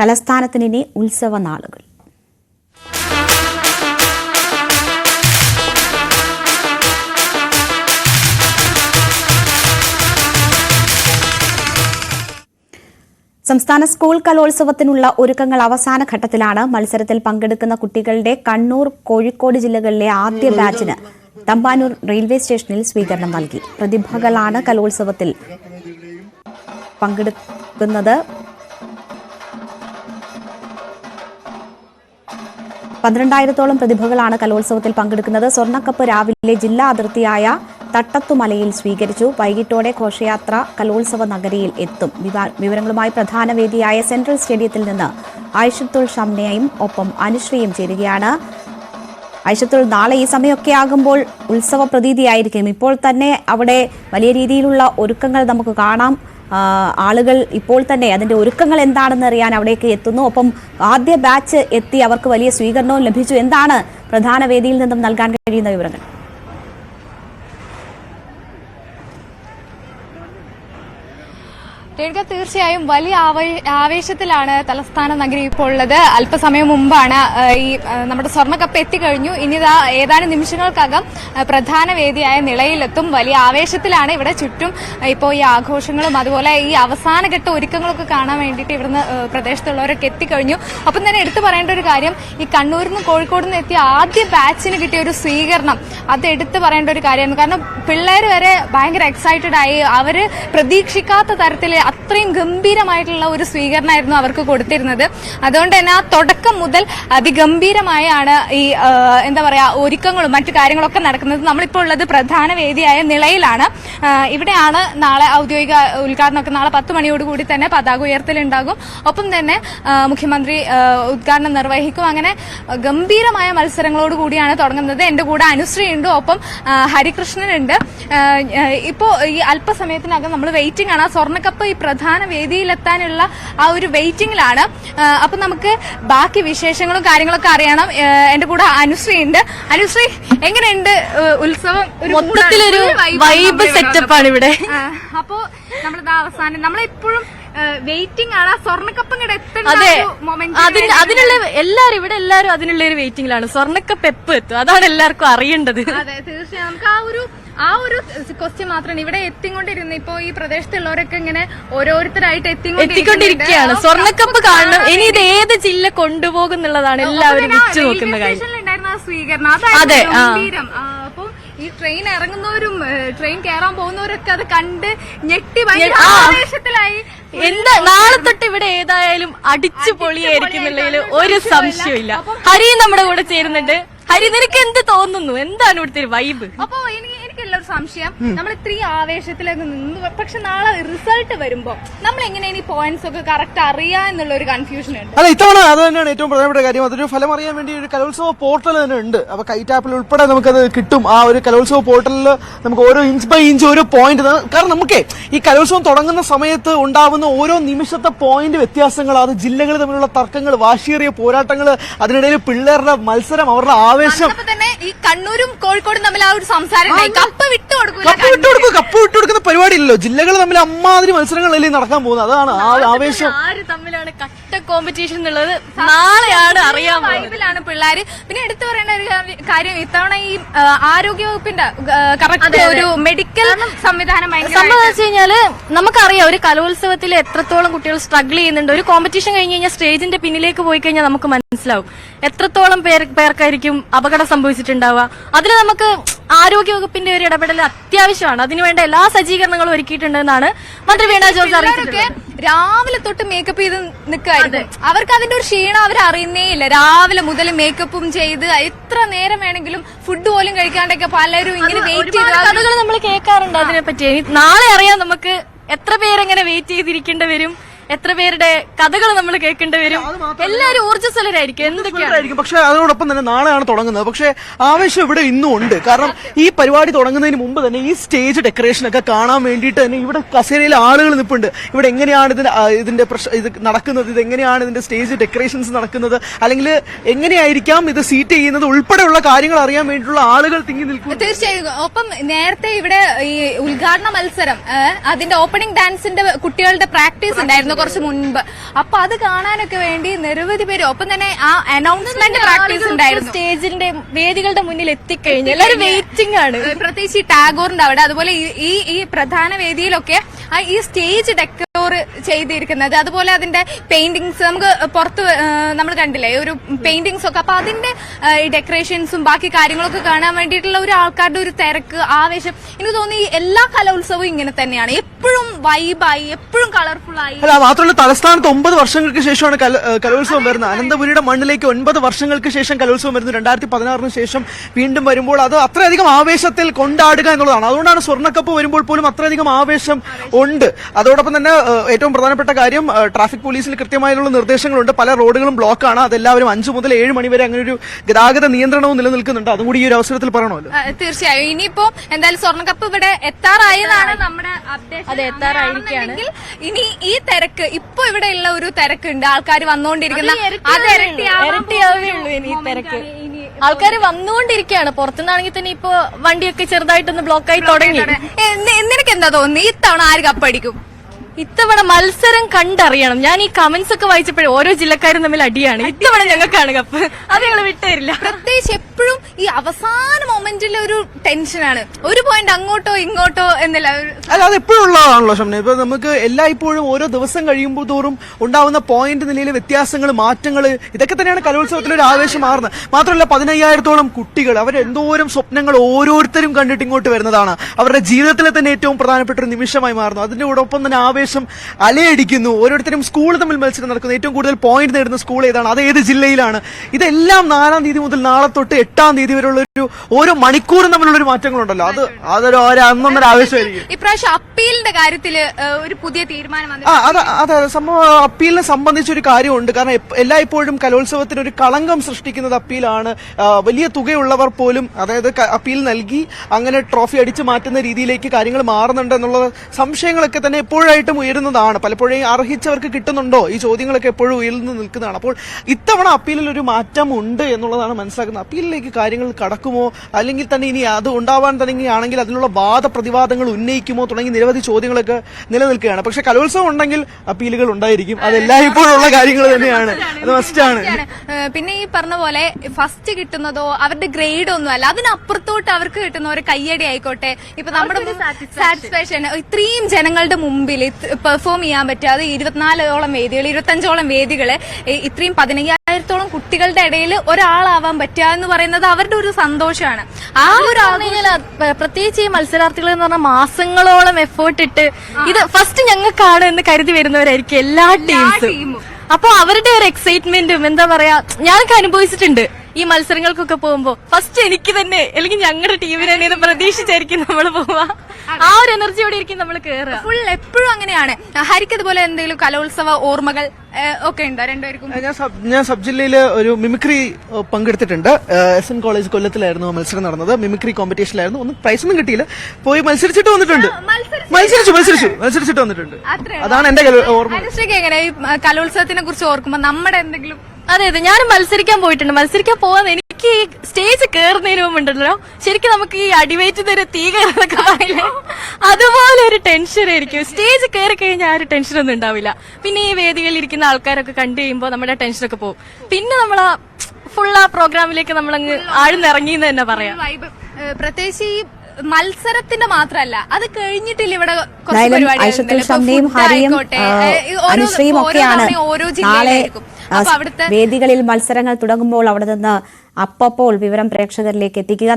തലസ്ഥാനത്തിന് ഇനി ഉത്സവ നാളുകൾ സംസ്ഥാന സ്കൂൾ കലോത്സവത്തിനുള്ള ഒരുക്കങ്ങൾ അവസാന ഘട്ടത്തിലാണ് മത്സരത്തിൽ പങ്കെടുക്കുന്ന കുട്ടികളുടെ കണ്ണൂർ കോഴിക്കോട് ജില്ലകളിലെ ആദ്യ ബാച്ചിന് തമ്പാനൂർ റെയിൽവേ സ്റ്റേഷനിൽ സ്വീകരണം നൽകി. പ്രതിഭകളാണ് കലോത്സവത്തിൽ പങ്കെടുക്കുന്നത്. പന്ത്രണ്ടായിരത്തോളം പ്രതിഭകളാണ് കലോത്സവത്തിൽ പങ്കെടുക്കുന്നത്. സ്വർണക്കപ്പ് രാവിലെ ജില്ലാ അതിർത്തിയായ തട്ടത്തുമലയിൽ സ്വീകരിച്ചു. വൈകിട്ടോടെ ഘോഷയാത്ര കലോത്സവ നഗരിയിൽ എത്തും. വിവാ- വിവരങ്ങളുമായി പ്രധാന വേദിയായ സെൻട്രൽ സ്റ്റേഡിയത്തിൽ നിന്ന് ഐഷത്തുൽ ഷംനയും ഒപ്പം അനുശ്രീയും ചേരുകയാണ്. ഐഷത്തുൽ നാളെ ഈ സമയമൊക്കെ ആകുമ്പോൾ ഉത്സവ പ്രതീതിയായിരിക്കും. ഇപ്പോൾ തന്നെ അവിടെ വലിയ രീതിയിലുള്ള ഒരുക്കങ്ങൾ നമുക്ക് കാണാം. ആളുകൾ ഇപ്പോൾ തന്നെ അതിന്റെ ഒരുക്കങ്ങൾ എന്താണെന്ന് അറിയാൻ അവിടേക്ക് എത്തുന്നു. ഒപ്പം ആദ്യ ബാച്ച് എത്തി അവർക്ക് വലിയ സ്വീകരണവും ലഭിച്ചു. എന്താണ് പ്രധാന വേദിയിൽ നിന്നും നൽകാൻ കഴിയുന്ന വിവരങ്ങൾ? രേണുക തീർച്ചയായും വലിയ ആവേശത്തിലാണ് തലസ്ഥാന നഗരി ഇപ്പോൾ ഉള്ളത്. അല്പസമയം മുമ്പാണ് ഈ നമ്മുടെ സ്വർണക്കപ്പ് എത്തിക്കഴിഞ്ഞു. ഇനി ഏതാനും നിമിഷങ്ങൾക്കകം പ്രധാന വേദിയായ നിളയിലെത്തും. വലിയ ആവേശത്തിലാണ് ഇവിടെ ചുറ്റും ഇപ്പോൾ ഈ ആഘോഷങ്ങളും അതുപോലെ ഈ അവസാനഘട്ട ഒരുക്കങ്ങളൊക്കെ കാണാൻ വേണ്ടിയിട്ട് ഇവിടുന്ന് പ്രദേശത്തുള്ളവരൊക്കെ എത്തിക്കഴിഞ്ഞു. അപ്പം തന്നെ എടുത്തു പറയേണ്ട ഒരു കാര്യം ഈ കണ്ണൂരിൽ നിന്ന് കോഴിക്കോട് നിന്ന് എത്തിയ ആദ്യ ബാച്ചിന് കിട്ടിയ ഒരു സ്വീകരണം അത് എടുത്തു പറയേണ്ട ഒരു കാര്യമാണ് കാരണം പിള്ളേർ വരെ ഭയങ്കര എക്സൈറ്റഡ് ആയി. അവർ പ്രതീക്ഷിക്കാത്ത തരത്തിൽ അത്രയും ഗംഭീരമായിട്ടുള്ള ഒരു സ്വീകരണമായിരുന്നു അവർക്ക് കൊടുത്തിരുന്നത്. അതുകൊണ്ട് തന്നെ ആ തുടക്കം മുതൽ അതിഗംഭീരമായാണ് ഈ എന്താ പറയാ ഒരുക്കങ്ങളും മറ്റു കാര്യങ്ങളൊക്കെ നടക്കുന്നത്. നമ്മളിപ്പോൾ ഉള്ളത് പ്രധാന വേദിയായ നിളയിലാണ്. ഇവിടെയാണ് നാളെ ഔദ്യോഗിക ഉദ്ഘാടനമൊക്കെ നാളെ പത്ത് മണിയോടുകൂടി തന്നെ പതാക ഉയർത്തലുണ്ടാകും. ഒപ്പം തന്നെ മുഖ്യമന്ത്രി ഉദ്ഘാടനം നിർവഹിക്കും. അങ്ങനെ ഗംഭീരമായ മത്സരങ്ങളോട് കൂടിയാണ് തുടങ്ങുന്നത്. എന്റെ കൂടെ അനുശ്രീ ഉണ്ട് ഒപ്പം ഹരികൃഷ്ണൻ ഇപ്പോ ഈ അല്പസമയത്തിനകം നമ്മൾ വെയിറ്റിംഗ് ആണ്. സ്വർണക്കപ്പ് പ്രധാന വേദിയിലെത്താനുള്ള ആ ഒരു വെയിറ്റിംഗിലാണ്. അപ്പൊ നമുക്ക് ബാക്കി വിശേഷങ്ങളും കാര്യങ്ങളൊക്കെ അറിയണം. എന്റെ എന്റെ കൂടെ അനുശ്രീ ഉണ്ട് അനുശ്രീ എങ്ങനെയുണ്ട് ഉത്സവം? മൊത്തത്തിലൊരു വൈബ് സെറ്റപ്പ് ആണ്. ഇവിടെ. അപ്പോ നമ്മളിത് അവസാനം നമ്മളെപ്പോഴും വെയിറ്റിംഗ് ആണ്. ആ സ്വർണക്കപ്പ് ഇങ്ങോട്ട് അതിനുള്ള എല്ലാരും ഇവിടെ എല്ലാരും അതിനുള്ള ഒരു വെയിറ്റിംഗിലാണ് സ്വർണക്കപ്പ് എപ്പ് എത്തും. അതാണ് എല്ലാവർക്കും അറിയേണ്ടത്. അതെ തീർച്ചയായും. നമുക്ക് ആ ഒരു ആ ഒരു ക്വസ്റ്റ്യൻ മാത്രമാണ് ഇവിടെ എത്തിക്കൊണ്ടിരുന്ന ഇപ്പൊ ഈ പ്രദേശത്തുള്ളവരൊക്കെ ഇങ്ങനെ ഓരോരുത്തരായിട്ട് എത്തിക്കൊണ്ടിരിക്കുകയാണ്. സ്വർണക്കപ്പ് കാണണം. ഇനി ഇത് ഏത് ജില്ല കൊണ്ടുപോകുന്നുള്ളതാണ് എല്ലാവരും വെച്ചു നോക്കുന്ന കാര്യം സ്വീകരണം. അതെ, ഈ ട്രെയിൻ ഇറങ്ങുന്നവരും ട്രെയിൻ കയറാൻ പോകുന്നവരൊക്കെ അത് കണ്ട് ഞെട്ടി ഭയങ്കര ആവേശത്തിലായി. എന്താ നാളെ തൊട്ട് ഇവിടെ ഏതായാലും അടിച്ചു പൊളിയായിരിക്കുന്നുള്ളതിൽ ഒരു സംശയമില്ല ഹരി നമ്മുടെ കൂടെ ചേരുന്നുണ്ട്. ഹരി നിനക്ക് എന്ത് തോന്നുന്നു? എന്താണ് ഇവിടുത്തെ വൈബ് അപ്പൊ എനിക്ക് എനിക്കുള്ള ഒരു സംശയം. നമ്മൾ ഇത്രയും ആവേശത്തിലൊക്കെ നിന്ന് പക്ഷെ നാളെ റിസൾട്ട് വരുമ്പോ നമ്മൾ എങ്ങനെ ഇനി പോയിന്റ്സ് ഒക്കെ കറക്റ്റ് അറിയാ എന്നുള്ള ഒരു കൺഫ്യൂഷൻ ഉണ്ട്. അല്ല ഇത്തവണ അത് തന്നെയാണ് ഏറ്റവും പ്രധാനപ്പെട്ട കാര്യം. അതൊരു ഫലം അറിയാൻ വേണ്ടി ഒരു കലോത്സവ പോർട്ടൽ തന്നെ ഉണ്ട്. അപ്പൊ കൈറ്റാപ്പിൽ ഉൾപ്പെടെ നമുക്കത് കിട്ടും. ആ ഒരു കലോത്സവ പോർട്ടലിൽ നമുക്ക് ഓരോ ഇഞ്ച് ബൈ ഇഞ്ച് ഓരോ പോയിന്റ് കാരണം നമുക്ക് ഈ കലോത്സവം തുടങ്ങുന്ന സമയത്ത് ഉണ്ടാവുന്ന ഓരോ നിമിഷത്തെ പോയിന്റ് വ്യത്യാസങ്ങൾ അത് ജില്ലകൾ തമ്മിലുള്ള തർക്കങ്ങൾ വാശിയേറിയ പോരാട്ടങ്ങൾ അതിനിടയിൽ പിള്ളേരുടെ മത്സരം അവരുടെ ആവേശം. ഈ കണ്ണൂരും കോഴിക്കോടും തമ്മിൽ ആ ഒരു സംസാരം. കപ്പ് വിട്ടു കൊടുക്കൂല കപ്പ് വിട്ടുകൊടുക്കും കപ്പ് വിട്ടുകൊടുക്കുന്ന പരിപാടിയില്ലല്ലോ. ജില്ലകൾ തമ്മിൽ അമ്മാതിരി മത്സരങ്ങളല്ലേ നടക്കാൻ പോകുന്നത്. അതാണ് ആ ആവേശം. ആര് തമ്മിലാണ് കട്ട കോമ്പറ്റീഷൻ എന്നുള്ളത് നാളെയാണ് അറിയാൻ വൈബിലാണ് പിള്ളേര്. പിന്നെ എടുത്തു പറയേണ്ട ഒരു കാര്യം- ഇത്തവണ ഈ ആരോഗ്യ വകുപ്പിന്റെ കറക്റ്റ് ഒരു മെഡിക്കൽ സംവിധാനം ഭയങ്കര സംഭവം വെച്ച് കഴിഞ്ഞാൽ നമുക്കറിയാം ഒരു കലോത്സവത്തിൽ എത്രത്തോളം കുട്ടികൾ സ്ട്രഗിൾ ചെയ്യുന്നുണ്ട്. ഒരു കോമ്പറ്റീഷൻ കഴിഞ്ഞ് കഴിഞ്ഞാൽ സ്റ്റേജിന്റെ പിന്നിലേക്ക് പോയി കഴിഞ്ഞാൽ നമുക്ക് മനസ്സിലാവും. എത്രത്തോളം പേർ പേർക്കായിരിക്കും അപകടം സംഭവിച്ചിട്ടുണ്ടാവുക? അതിന് നമുക്ക് ആരോഗ്യ വകുപ്പിന്റെ ഒരു ഇടപെടൽ അത്യാവശ്യമാണ്. അതിനുവേണ്ട എല്ലാ സജ്ജീകരണങ്ങളും ഒരുക്കിയിട്ടുണ്ടെന്നാണ് മന്ത്രി വീണ ജോർജ് അറിയിച്ചിട്ടുള്ളത്. രാവിലെ തൊട്ട് മേക്കപ്പ് ചെയ്ത് നിൽക്കായിരുന്നു അവർക്ക് അതിന്റെ ഒരു ക്ഷീണം അവർ അറിയുന്നേ ഇല്ല. രാവിലെ മുതൽ മേക്കപ്പും ചെയ്ത് എത്ര നേരം വേണമെങ്കിലും ഫുഡ് പോലും കഴിക്കാണ്ടൊക്കെ പലരും ഇങ്ങനെ വെയിറ്റ് ചെയ്ത് നമ്മൾ കേൾക്കാറുണ്ട് അതിനെ പറ്റി നാളെ അറിയാം നമുക്ക് എത്ര പേരെങ്ങനെ വെയിറ്റ് ചെയ്തിരിക്കേണ്ടി വരും. എത്ര പേരുടെ കഥകൾ നമ്മൾ കേൾക്കേണ്ടി വരും? എല്ലാരും ഊർജസ്വലരായിരിക്കും. എന്തൊക്കെയാണ്? ആയിരിക്കും പക്ഷെ അതോടൊപ്പം തന്നെ നാളെയാണ് തുടങ്ങുന്നത്. പക്ഷെ ആവശ്യം ഇവിടെ ഇന്നും ഉണ്ട്. കാരണം ഈ പരിപാടി തുടങ്ങുന്നതിന് മുമ്പ് തന്നെ ഈ സ്റ്റേജ് ഡെക്കറേഷൻ ഒക്കെ കാണാൻ വേണ്ടിയിട്ട് തന്നെ ഇവിടെ കസേരയിൽ ആളുകൾ നിൽപ്പുണ്ട് ഇവിടെ എങ്ങനെയാണ് ഇതിന്റെ ഇതിന്റെ ഇത് നടക്കുന്നത്? ഇത് എങ്ങനെയാണ് ഇതിന്റെ സ്റ്റേജ് ഡെക്കറേഷൻസ് നടക്കുന്നത്? അല്ലെങ്കിൽ എങ്ങനെയായിരിക്കാം ഇത് സീറ്റ് ചെയ്യുന്നത്? ഉൾപ്പെടെയുള്ള കാര്യങ്ങൾ അറിയാൻ വേണ്ടിയിട്ടുള്ള ആളുകൾ തിങ്ങി നിൽക്കും തീർച്ചയായും. ഒപ്പം നേരത്തെ ഇവിടെ ഈ ഉദ്ഘാടന മത്സരം അതിന്റെ ഓപ്പണിംഗ് ഡാൻസിന്റെ കുട്ടികളുടെ പ്രാക്ടീസ് ഉണ്ടായിരുന്നു. കുറച്ച് മുൻപ്. അപ്പൊ അത് കാണാനൊക്കെ വേണ്ടി നിരവധി പേര് ഒപ്പം തന്നെ ആ അനൗൺസ്മെന്റ് പ്രാക്ടീസ് ഉണ്ടായിരുന്നു. സ്റ്റേജിന്റെ വേദികളുടെ മുന്നിൽ എത്തിക്കഴിഞ്ഞു. എല്ലാവരും വെയിറ്റിംഗ് ആണ്. പ്രത്യേകിച്ച് ഈ ടാഗോറിന്റെ അവിടെ അതുപോലെ ഈ- ഈ പ്രധാന വേദിയിലൊക്കെ ആ ഈ സ്റ്റേജ് ഡെക്കോർ ചെയ്തിരിക്കുന്നത്. അതുപോലെ അതിന്റെ പെയിന്റിങ്സ് നമുക്ക് പുറത്ത് നമ്മൾ കണ്ടില്ലേ ഒരു പെയിന്റിങ്സ് ഒക്കെ. അപ്പൊ അതിന്റെ ഈ ഡെക്കറേഷൻസും ബാക്കി കാര്യങ്ങളൊക്കെ കാണാൻ വേണ്ടിയിട്ടുള്ള ഒരു ആൾക്കാരുടെ ഒരു തിരക്ക് ആവേശം. എനിക്ക് തോന്നി എല്ലാ കലോത്സവവും ഇങ്ങനെ തന്നെയാണ്. എപ്പോഴും വൈബായി എപ്പോഴും കളർഫുൾ ആയി. അല്ല മാത്രമല്ല തലസ്ഥാനത്ത് ഒമ്പത് വർഷങ്ങൾക്ക് ശേഷമാണ് കലോത്സവം വരുന്നത്. അനന്തപുരിയുടെ മണ്ണിലേക്ക് ഒൻപത് വർഷങ്ങൾക്ക് ശേഷം കലോത്സവം വരുന്നു രണ്ടായിരത്തി പതിനാറിന് ശേഷം വീണ്ടും വരുമ്പോൾ അത് അത്രയധികം ആവേശത്തിൽ കൊണ്ടാടുക എന്നുള്ളതാണ്. അതുകൊണ്ടാണ് സ്വർണക്കപ്പ് വരുമ്പോൾ പോലും അത്രയധികം ആവേശം ഉണ്ട്. അതോടൊപ്പം തന്നെ ഏറ്റവും പ്രധാനപ്പെട്ട കാര്യം ട്രാഫിക് പോലീസിൽ കൃത്യമായുള്ള നിർദ്ദേശങ്ങളുണ്ട്. പല റോഡുകളും ബ്ലോക്കാണ്. അതെല്ലാവരും അഞ്ചു മുതൽ ഏഴ് മണി വരെ അങ്ങനെ ഒരു ഗതാഗത നിയന്ത്രണവും നിലനിൽക്കുന്നുണ്ട്. അതും കൂടി ഈ ഒരു അവസരത്തിൽ പറയണമല്ലോ. തീർച്ചയായും. ഇനിയിപ്പോ എന്തായാലും സ്വർണക്കപ്പ് ഇവിടെ എത്താറായതാണ് നമ്മുടെ. അതെ, എത്താറായിരിക്കുകയാണ്. ഇനി ഈ തിരക്ക് ഇപ്പൊ ഇവിടെയുള്ള ഒരു തിരക്കുണ്ട്. ആൾക്കാർ വന്നുകൊണ്ടിരിക്കുന്ന അത് അത് ഇരട്ടിയാവേ ഉള്ളൂ ഇനി ഈ moment തിരക്ക്. ആൾക്കാർ വന്നുകൊണ്ടിരിക്കുകയാണ്. പുറത്തുനിന്നാണെങ്കിൽ തന്നെ ഇപ്പൊ വണ്ടിയൊക്കെ ചെറുതായിട്ടൊന്ന് ബ്ലോക്കായി തുടങ്ങി. നിനക്ക് എന്താ തോന്നുന്നു? ഇത്തവണ ആര് കപ്പടിക്കും? ഇത്തവണ മത്സരം കണ്ടറിയണം. ഞാൻ ഈ കമന്റ്സ് ഒക്കെ വായിച്ചപ്പോഴും ഓരോ ജില്ലക്കാരും തമ്മിൽ അടിയാണ്. ഇത്തവണ ഞങ്ങൾക്കാണ് കപ്പ് അത് ഞങ്ങൾ വിട്ടുതരില്ല പ്രത്യേകിച്ച് എപ്പോഴും ഈ അവസാന മൊമെന്റിൽ ഒരു ടെൻഷനാണ് ഒരു പോയിന്റ് അങ്ങോട്ടോ ഇങ്ങോട്ടോ എന്നല്ല. അല്ല അത് എപ്പോഴും ഉള്ളതാണല്ലോ ഷംന ഇപ്പൊ നമുക്ക് എല്ലായ്പ്പോഴും ഓരോ ദിവസം കഴിയുമ്പോൾ തോറും ഉണ്ടാവുന്ന പോയിന്റ് നിലയിലെ വ്യത്യാസങ്ങൾ മാറ്റങ്ങൾ ഇതൊക്കെ തന്നെയാണ് കലോത്സവത്തിൽ ഒരു ആവേശം മാറുന്നത്. മാത്രമല്ല പതിനയ്യായിരത്തോളം കുട്ടികൾ അവരെന്തോരം സ്വപ്നങ്ങൾ ഓരോരുത്തരും കണ്ടിട്ട് ഇങ്ങോട്ട് വരുന്നതാണ്. അവരുടെ ജീവിതത്തിലെ തന്നെ ഏറ്റവും പ്രധാനപ്പെട്ട ഒരു നിമിഷമായി മാറുന്നു. അതിന്റെ ഒപ്പം തന്നെ ആവേശം അലയടിക്കുന്നു. ഓരോരുത്തരും സ്കൂൾ തമ്മിൽ മത്സരം നടക്കുന്നു. ഏറ്റവും കൂടുതൽ പോയിന്റ് നേടുന്ന സ്കൂൾ ഏതാണ്? അത് ഏത് ജില്ലയിലാണ്? ഇതെല്ലാം നാലാം തീയതി മുതൽ നാളെ തൊട്ട് എട്ടാം തീയതി വരെയുള്ള ഒരു ഓരോ മണിക്കൂറും തമ്മിലുള്ള ഒരു മാറ്റങ്ങളുണ്ടല്ലോ. അത് അതൊരു അന്നൊന്നര ആവേശമായിരിക്കും. ഇപ്രാവശ്യം അപ്പീലിന്റെ കാര്യത്തിൽ ഒരു പുതിയ തീരുമാനം അതെ അതെ സംഭവം അപ്പീലിനെ സംബന്ധിച്ച് ഒരു കാര്യമുണ്ട്. കാരണം എല്ലായ്പ്പോഴും കലോത്സവത്തിന് ഒരു കളങ്കം സൃഷ്ടിക്കുന്നത് അപ്പീലാണ്. വലിയ തുകയുള്ളവർ പോലും അതായത് അപ്പീൽ നൽകി അങ്ങനെ ട്രോഫി അടിച്ചു മാറ്റുന്ന രീതിയിലേക്ക് കാര്യങ്ങൾ മാറുന്നുണ്ട് എന്നുള്ള സംശയങ്ങളൊക്കെ തന്നെ എപ്പോഴായിട്ടും ഉയരുന്നതാണ്. പലപ്പോഴും അർഹിച്ചവർക്ക് കിട്ടുന്നുണ്ടോ? ഈ ചോദ്യങ്ങളൊക്കെ എപ്പോഴും ഉയർന്നു നിൽക്കുന്നതാണ്. അപ്പോൾ ഇത്തവണ അപ്പീലിൽ ഒരു മാറ്റം ഉണ്ട് എന്നുള്ളതാണ് മനസ്സിലാക്കുന്നത്. അപ്പീലിലേക്ക് കാര്യങ്ങൾ കടക്കുമോ? അല്ലെങ്കിൽ തന്നെ ഇനി അത് ഉണ്ടാവാൻ തുടങ്ങുകയാണെങ്കിൽ അതിനുള്ള വാദപ്രതിവാദങ്ങൾ ഉന്നയിക്കുമോ? തുടങ്ങി നിരവധി ചോദ്യങ്ങളൊക്കെ നിലനിൽക്കുകയാണ്. പക്ഷെ കലോത്സവം ഉണ്ടെങ്കിൽ അപ്പീലുകൾ ഉണ്ടായിരിക്കും. അതെല്ലാം ഇപ്പോഴുള്ള കാര്യങ്ങൾ തന്നെയാണ്. അത് മസ്റ്റാണ് ആണ്. പിന്നെ ഈ പറഞ്ഞ പോലെ ഫസ്റ്റ് കിട്ടുന്നതോ അവരുടെ ഗ്രേഡ് ഒന്നും അല്ല. അതിനപ്പുറത്തോട്ട് അവർക്ക് കിട്ടുന്ന ഒരു കയ്യടി ആയിക്കോട്ടെ. ഇപ്പൊ നമ്മുടെ സാറ്റിസ്ഫാക്ഷൻ ഇത്രയും ജനങ്ങളുടെ മുമ്പിൽ പെർഫോം ചെയ്യാൻ പറ്റാതെ ഇരുപത്തിനാലോളം വേദികൾ ഇരുപത്തഞ്ചോളം വേദികൾ ഈ- ഇത്രയും പതിനയ്യായിരത്തോളം കുട്ടികളുടെ ഇടയിൽ ഒരാളാവാൻ പറ്റുക എന്ന് പറയുന്നത് അവരുടെ ഒരു സന്തോഷമാണ് ആ ഒരു പ്രത്യേകിച്ച് ഈ മത്സരാർത്ഥികൾ എന്ന് പറഞ്ഞാൽ മാസങ്ങളോളം എഫേർട്ട് ഇട്ട് ഇത് ഫസ്റ്റ് ഞങ്ങൾക്കാണ് എന്ന് കരുതി വരുന്നവരായിരിക്കും എല്ലാ ടീംസും. അപ്പൊ അവരുടെ ഒരു എക്സൈറ്റ്മെന്റും എന്താ പറയാ ഞാനൊക്കെ അനുഭവിച്ചിട്ടുണ്ട്. ഈ മത്സരങ്ങൾക്കൊക്കെ പോകുമ്പോ ഫസ്റ്റ് എനിക്ക് തന്നെ അല്ലെങ്കിൽ ഞങ്ങളുടെ ടീമിന് തന്നെ പ്രതീക്ഷിച്ചായിരിക്കും നമ്മൾ പോവാ. ആ ഒരു എനർജിയോടെ ആയിരിക്കും നമ്മൾ കേറുക ഫുൾ എപ്പോഴും അങ്ങനെയാണ്. ഹരിക്ക് അതുപോലെ എന്തെങ്കിലും കലോത്സവ ഓർമ്മകൾ ഒക്കെ ഉണ്ടോ രണ്ടുപേർക്കും? ഞാൻ സബ് ഞാൻ സബ് ജില്ലയിൽ ഒരു മിമിക്രി പങ്കെടുത്തിട്ടുണ്ട്. എസ് എൻ കോളേജ് കൊല്ലത്തിലായിരുന്നു മത്സരം നടന്നത്. മിമിക്രി കോമ്പറ്റീഷനിലായിരുന്നു ഒന്നും പ്രൈസ് ഒന്നും കിട്ടിയില്ല. പോയി മത്സരിച്ചിട്ട് വന്നിട്ടുണ്ട്. മത്സരിച്ചു മത്സരിച്ചു മത്സരിച്ചിട്ട് വന്നിട്ടുണ്ട്. അതാണ് എന്റെ ഓർമ്മ. എങ്ങനെ ഈ കലോത്സവത്തിനെ കുറിച്ച് ഓർക്കുമ്പോ നമ്മുടെ എന്തെങ്കിലും അതെ അതെ. ഞാൻ മത്സരിക്കാൻ പോയിട്ടുണ്ട്. മത്സരിക്കാൻ പോവാൻ എനിക്ക് സ്റ്റേജ് കയറുന്നതിന് മുമ്പ് ഉണ്ടല്ലോ ശരിക്കും നമുക്ക് ഈ അടിവേറ്റ് ഒരു തീ കയറുന്നൊക്കെ പറയില്ലേ അതുപോലെ ഒരു ടെൻഷൻ ആയിരിക്കും. സ്റ്റേജ് കയറി കഴിഞ്ഞാൽ ആ ഒരു ടെൻഷനൊന്നും ഉണ്ടാവില്ല. പിന്നെ ഈ വേദികളിൽ ഇരിക്കുന്ന ആൾക്കാരൊക്കെ കണ്ടു കഴിയുമ്പോൾ നമ്മുടെ ടെൻഷനൊക്കെ പോകും. പിന്നെ നമ്മൾ ആ ഫുൾ ആ പ്രോഗ്രാമിലേക്ക് നമ്മളങ്ങ് ആഴ്ന്നിറങ്ങി എന്ന് തന്നെ പറയാം. പ്രത്യേകിച്ച് ഈ മത്സരത്തിന്റെ മാത്രല്ല അത് കഴിഞ്ഞിട്ടില്ല ഇവിടെ ഐഷത്തുൽ ഷംനയും ഹരിയും അനുശ്രീയും ഒക്കെയാണ് നാളെ വേദികളിൽ മത്സരങ്ങൾ തുടങ്ങുമ്പോൾ അവിടെ നിന്ന് അപ്പപ്പോൾ വിവരം പ്രേക്ഷകരിലേക്ക് എത്തിക്കുക.